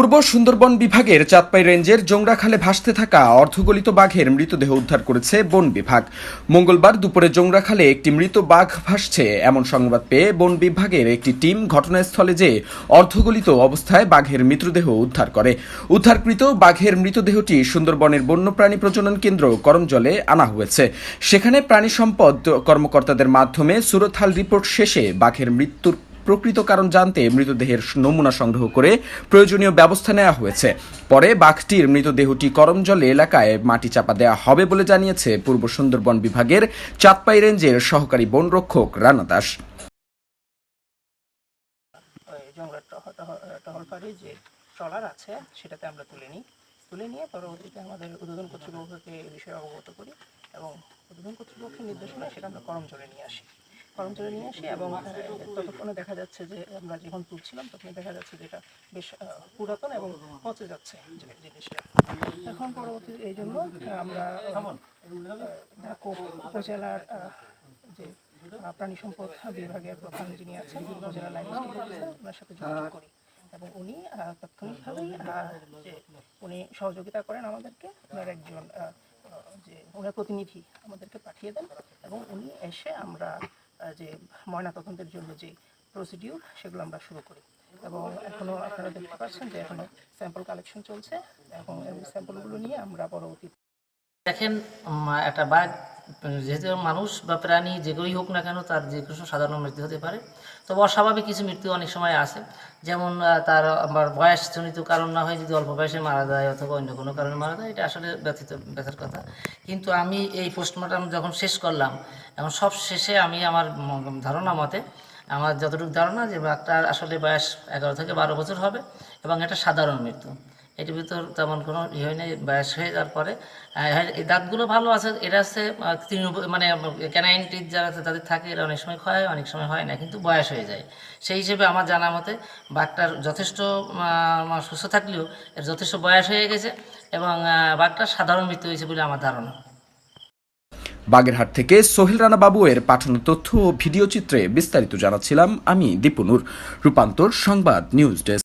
পূর্ব সুন্দরবন বিভাগের চাঁদপাই রেঞ্জের জোংরাখালে ভাসতে থাকা অর্ধগলিত বাঘের মৃতদেহ উদ্ধার করেছে বন বিভাগ। মঙ্গলবার দুপুরে জোংরাখালে একটি মৃত বাঘ ভাসছে এমন সংবাদ পেয়ে বন বিভাগের একটি টিম ঘটনাস্থলে যেয়ে অর্ধগলিত অবস্থায় বাঘের মৃতদেহ উদ্ধার করে। উদ্ধারকৃত বাঘের মৃতদেহটি সুন্দরবনের বন্যপ্রাণী প্রজনন কেন্দ্র করমজলে আনা হয়েছে। সেখানে প্রাণী সম্পদ কর্মকর্তাদের মাধ্যমে সুরথাল রিপোর্ট শেষে বাঘের মৃত্যুর প্রকৃত কারণ জানতে মৃতদেহের নমুনা সংগ্রহ করে প্রয়োজনীয় ব্যবস্থা নেওয়া হয়েছে। পরে বাঘটির মৃতদেহটি করমজল এলাকায় মাটি চাপা দেওয়া হবে বলে জানিয়েছে পূর্ব সুন্দরবন বিভাগের চাঁদপাই রেঞ্জের সহকারী বনরক্ষক রানা দাস। ট্রলার আছে, সেটাতে আমরা তুলে নিই। তুলে নিয়ে পরবর্তীতে আমাদের উদ্বোধন কর্তৃপক্ষকে এই বিষয়ে অবগত করি এবং উদ্বোধন কর্তৃপক্ষের নির্দেশনায় সেটা আমরা নিয়ে আসি। করম জলে নিয়ে আসি এবং ততক্ষণে দেখা যাচ্ছে যে আমরা যখন তুলছিলাম তখন দেখা যাচ্ছে যে এটা বেশ পুরাতন এবং পচে যাচ্ছে জিনিসটা। এখন পরবর্তী এই জন্য আমরা উপজেলার যে প্রাণী সম্পদ বিভাগের প্রধান যিনি আছেন উপজেলা লাইন ওনার সাথে যোগাযোগ করি। এবং উনি তাৎক্ষণিকভাবেই উনি সহযোগিতা করেন আমাদেরকে, ওনার একজন যে, ওনার প্রতিনিধি আমাদেরকে পাঠিয়ে দেন। এবং উনি এসে আমরা যে ময়নাতদন্তের জন্য যে প্রসিডিউর সেগুলো আমরা শুরু করি। এবং এখনও আপনারা দেখতে পাচ্ছেন যে এখনও স্যাম্পল কালেকশন চলছে এবং এই স্যাম্পলগুলো নিয়ে আমরা পরবর্তী দেখেন একটা বাঘ যেহেতু মানুষ বা প্রাণী যেগুলোই হোক না কেন তার যে কিছু সাধারণ মৃত্যু হতে পারে। তবে অস্বাভাবিক কিছু মৃত্যু অনেক সময় আসে যেমন তার আবার বয়সজনিত কারণ না হয় যদি অল্প বয়সে মারা যায় অথবা অন্য কোনো কারণে মারা যায়, এটা আসলে ব্যথিত, ব্যথার কথা। কিন্তু আমি এই পোস্টমর্টম যখন শেষ করলাম এখন সব শেষে আমি আমার ধারণা মতে আমার যতটুকু ধারণা যে বাঘটার আসলে বয়স এগারো থেকে বারো বছর হবে এবং এটা সাধারণ মৃত্যু। এটির ভিতর তেমন কোনো ইয়ে হয় নাই বয়স হয়ে যাওয়ার পরে হ্যাঁ, এই দাঁতগুলো ভালো আছে এটা হচ্ছে আহ, মানে ক্যানাইন টিথ যারা আছে তাদের থাকে এরা অনেক সময় ক্ষয় অনেক সময় হয় না কিন্তু বয়স হয়ে যায়। সেই হিসেবে আমার জানা মতে বাঘটার যথেষ্ট সুস্থ থাকলেও এর যথেষ্ট বয়স হয়ে গেছে এবং আহ, বাঘটার সাধারণ মৃত্যু হয়েছে বলে আমার ধারণা। বাগেরহাট থেকে সোহেল রানা বাবু এর পাঠানো তথ্য ও ভিডিও চিত্রে বিস্তারিত জানাচ্ছিলাম আমি দীপুনুর রূপান্তর সংবাদ নিউজ ডেস্ক।